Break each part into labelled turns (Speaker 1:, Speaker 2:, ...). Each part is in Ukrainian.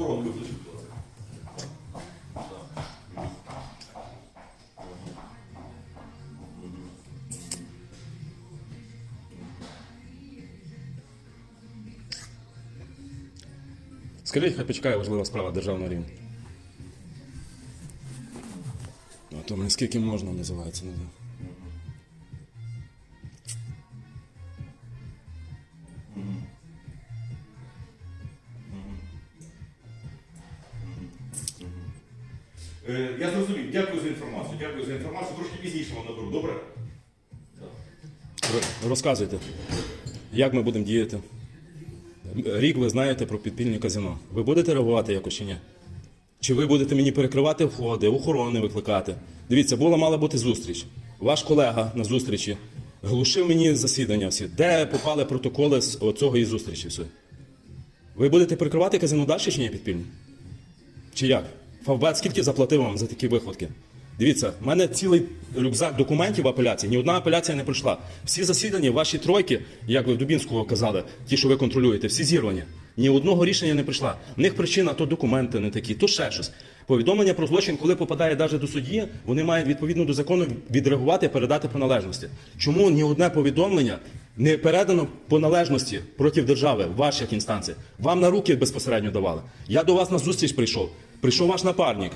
Speaker 1: Охорону виключіть, будь ласка.
Speaker 2: Скажіть, хай почекає важлива справа державного рівня. А то мені скільки можна називається. Не знаю.
Speaker 1: Я зрозумів. Дякую за інформацію. Дякую за інформацію. Трошки пізніше вам наберу, добре?
Speaker 2: Розказуйте, як ми будемо діяти. Рік ви знаєте про підпільні казино. Ви будете реагувати якось чи ні? Чи ви будете мені перекривати входи, охорони викликати? Дивіться, була мала бути зустріч. Ваш колега на зустрічі глушив мені засідання всі. Де попали протоколи з оцього і зустрічі? Все? Ви будете перекривати казино далі чи ні підпільні? Чи як? Фавбет скільки заплатив вам за такі виходки? Дивіться, в мене цілий рюкзак документів апеляції, ні одна апеляція не пройшла. Всі засідання, ваші тройки, як ви в Дубінського казали, ті, що ви контролюєте, всі зірвані. Ні одного рішення не прийшла. В них причина то документи не такі, то ще щось. Повідомлення про злочин, коли попадає навіть до судді, вони мають відповідно до закону відреагувати, передати по належності. Чому ні одне повідомлення не передано по належності проти держави ваших інстанціях? Вам на руки безпосередньо давали. Я до вас на зустріч прийшов. Прийшов ваш напарник,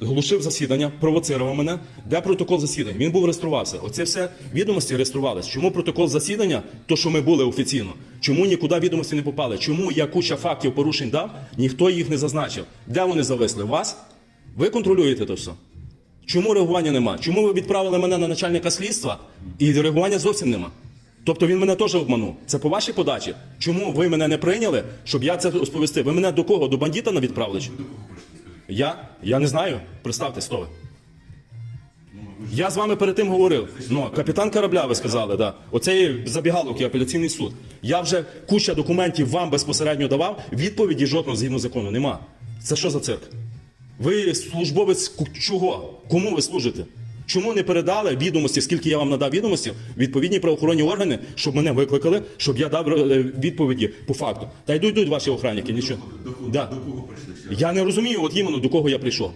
Speaker 2: глушив засідання, провоцирував мене. Де протокол засідання? Він був реєструвався. Оце все відомості реєструвалися. Чому протокол засідання, то що ми були офіційно? Чому нікуди відомості не попали? Чому я куча фактів порушень дав, ніхто їх не зазначив? Де вони зависли? Вас? Ви контролюєте то все? Чому реагування нема? Чому ви відправили мене на начальника слідства і реагування зовсім нема? Тобто він мене теж обманув. Це по вашій подачі. Чому ви мене не прийняли, щоб я це розповісти? Ви мене до кого? До бандита на відправили? Я? Я не знаю. Представте, хто ви. Я з вами перед тим говорив. Ну, капітан корабля, ви сказали, да. Оцей забігалок і апеляційний суд. Я вже куча документів вам безпосередньо давав. Відповіді жодного згідно закону нема. Це що за цирк? Ви службовець чого? Кому ви служите? Чому не передали відомості, скільки я вам надав відомості, відповідні правоохоронні органи, щоб мене викликали, щоб я дав е, відповіді по факту? Та йдуть йдуть ваші охранники, нічого.
Speaker 1: До, до,
Speaker 2: Да.
Speaker 1: до кого прийшли?
Speaker 2: Я не розумію, от іменно до кого я прийшов.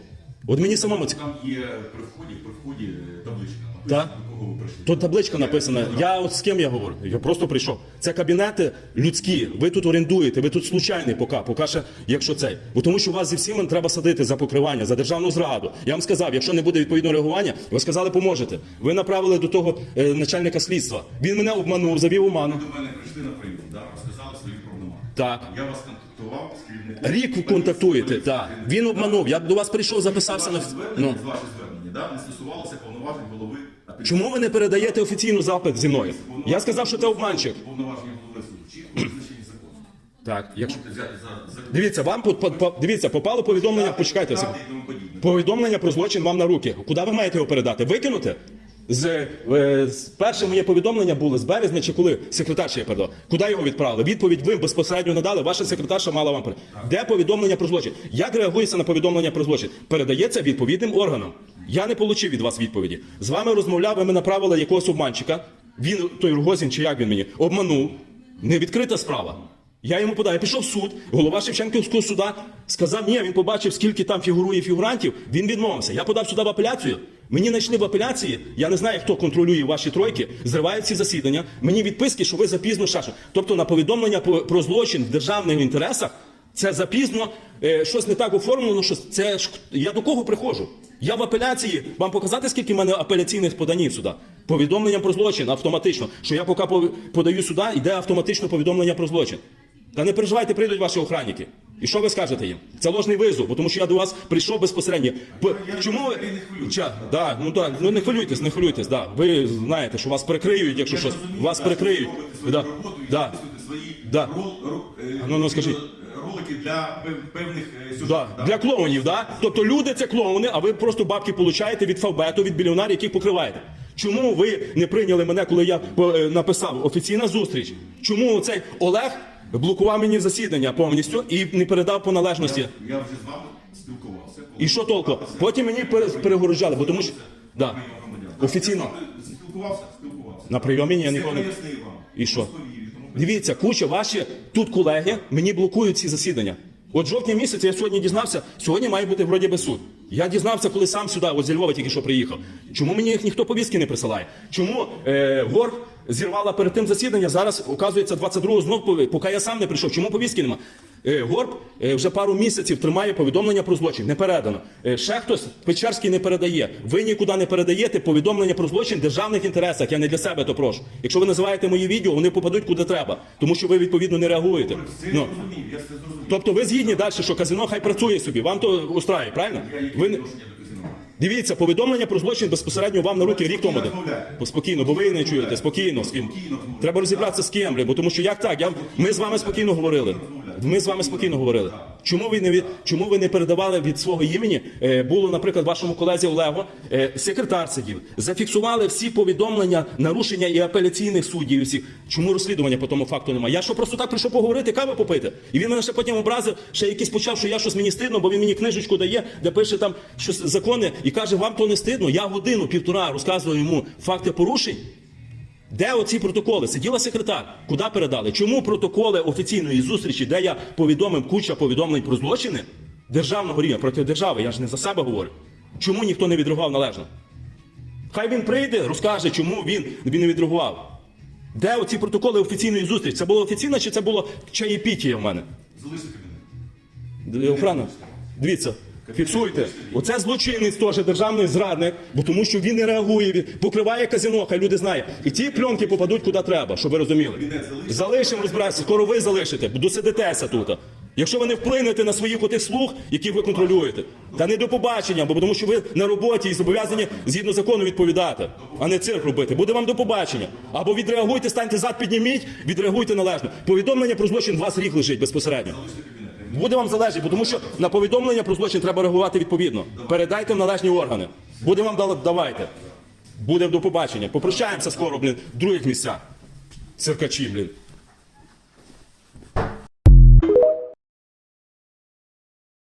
Speaker 2: От мені самому цікаво.
Speaker 1: Там є при вході, при вході е, табличка.
Speaker 2: Так.
Speaker 1: Кого ви прийшли.
Speaker 2: Тут табличка написана. Я от з ким я говорю? Я просто прийшов. Це кабінети людські. Ви тут орендуєте, ви тут случайний поки, поки ще, якщо цей. Бо тому що вас зі всіма треба садити за покривання, за державну зраду. Я вам сказав, якщо не буде відповідного реагування, ви сказали, поможете. Ви направили до того е, начальника слідства. Він мене обманув, завів оману.
Speaker 1: Ви до мене прийшли на прийом, да? розказали свої проблеми.
Speaker 2: Так.
Speaker 1: Я вас контактував з керівником.
Speaker 2: Рік ви контактуєте, так. Він обманув. Я до вас прийшов, записався на
Speaker 1: Ваше звернення,
Speaker 2: ну.
Speaker 1: ваше звернення да, не стосувалося повноважень голови
Speaker 2: Чому ви не передаєте офіційну запит зі мною? Я сказав, що це обманщик.
Speaker 1: Повноваження голови суду. Чітко визначені законом.
Speaker 2: Так, якщо
Speaker 1: взяти за, за
Speaker 2: дивіться, вам по- по- по- дивіться, попало повідомлення. Почекайте. Секунду.
Speaker 1: і тому подібне.
Speaker 2: Повідомлення про злочин вам на руки. Куди ви маєте його передати? Викинути? З, е, з перше моє повідомлення було з березня чи коли секретарша я передав. Куди його відправили? Відповідь ви безпосередньо надали. Ваша секретарша мала вам передати. Де повідомлення про злочин? Як реагується на повідомлення про злочин? Передається відповідним органам. Я не отримав від вас відповіді. З вами розмовляв, ви мене направили якогось обманщика. Він той Рогозін, чи як він мені обманув. Не відкрита справа. Я йому подав, я пішов в суд, голова Шевченківського суда сказав, ні, він побачив, скільки там фігурує фігурантів, він відмовився. Я подав сюди в апеляцію. Мені знайшли в апеляції, я не знаю, хто контролює ваші тройки, зривають ці засідання. Мені відписки, що ви запізно шашу. Тобто на повідомлення про злочин в державних інтересах це запізно е, щось не так оформлено. Щось це ж я до кого приходжу? Я в апеляції вам показати, скільки в мене апеляційних поданів сюди. Повідомлення про злочин автоматично. Що я поки подаю сюди, йде автоматично повідомлення про злочин. Та не переживайте, прийдуть ваші охранники. І що ви скажете їм? Це ложний визов, тому що я до вас прийшов безпосередньо. П- Чому ви Ча, да, ну так, ну не хвилюйтесь, не хвилюйтесь. Да. Ви знаєте, що вас прикриють, якщо щось вас прикриють. Да, да, Да. Ну, ну, скажіть.
Speaker 1: Ролики для певних е, сюжетів.
Speaker 2: да. Для клоунів, да? Тобто люди це клоуни, а ви просто бабки получаєте від фавбету, від біліонарів, яких покриваєте. Чому ви не прийняли мене, коли я е, написав офіційна зустріч? Чому цей Олег блокував мені засідання повністю і не передав по належності?
Speaker 1: Я вже з вами спілкувався.
Speaker 2: І що толку? Потім мені пере- перегорожали, бо тому що да. офіційно
Speaker 1: Спілкувався, спілкувався.
Speaker 2: на прийомі я ніколи. не-. І що? Дивіться, куча ваші тут колеги мені блокують ці засідання. От жовтня місяця я сьогодні дізнався, сьогодні має бути вроді би суд. Я дізнався, коли сам сюди, ось зі Львова тільки що приїхав. Чому мені їх ніхто повістки не присилає? Чому е, Горб зірвала перед тим засідання, зараз, оказується, 22-го знов, поки я сам не прийшов. Чому повістки нема? Е, Горб е, вже пару місяців тримає повідомлення про злочин, не передано. Е, ще хтось Печерський не передає. Ви нікуди не передаєте повідомлення про злочин в державних інтересах. Я не для себе то прошу. Якщо ви називаєте мої відео, вони попадуть куди треба, тому що ви відповідно не реагуєте. Ну,
Speaker 1: зрозумів.
Speaker 2: Тобто ви згідні далі, що казино хай працює собі. Вам то устраює, правильно? Ви не- дивіться, повідомлення про злочин безпосередньо вам на руки рік тому.
Speaker 1: Спокійно.
Speaker 2: Бо ви не чуєте. Спокійно з ким.
Speaker 1: Спокійно.
Speaker 2: Треба розібратися з ким, бо тому що як так? Я ми з вами спокійно говорили. Ми з вами спокійно говорили. Чому ви не чому ви не передавали від свого імені? Е, було, наприклад, вашому колезі Олегу, е, секретар сидів, зафіксували всі повідомлення, нарушення і апеляційних суддів. і всіх. Чому розслідування по тому факту немає? Я що просто так прийшов поговорити, кави попити. І він мене ще потім образив, ще якийсь почав, що я щось мені стидно, бо він мені книжечку дає, де пише там щось закони, і каже, вам то не стидно. Я годину, півтора розказую йому факти порушень. Де оці протоколи? Сиділа секретар. Куди передали? Чому протоколи офіційної зустрічі, де я повідомив куча повідомлень про злочини державного рівня проти держави? Я ж не за себе говорю. Чому ніхто не відреагував належно? Хай він прийде, розкаже, чому він, він не відреагував. Де оці протоколи офіційної зустрічі? Це було офіційно чи це було чаєпітія в мене?
Speaker 1: Залиште.
Speaker 2: Д- Охрана, дивіться, фіксуйте. Оце злочинець теж державний зрадник, бо тому що він не реагує, він покриває казино, хай люди знають. І ті пленки попадуть куди треба, щоб ви розуміли. Залишимо розбиратися, скоро ви залишите, досидитеся тут. Якщо ви не вплинете на своїх отих слуг, які ви контролюєте, та не до побачення, бо тому що ви на роботі і зобов'язані згідно закону відповідати, а не цирк робити. Буде вам до побачення. Або відреагуйте, станьте зад, підніміть, відреагуйте належно. Повідомлення про злочин вас рік лежить безпосередньо. Буде вам залежить, тому що на повідомлення про злочин треба реагувати відповідно. Передайте в належні органи. Буде вам дала- давайте. Буде до побачення. Попрощаємося скоро, блін, в других місцях. Циркачі, блін.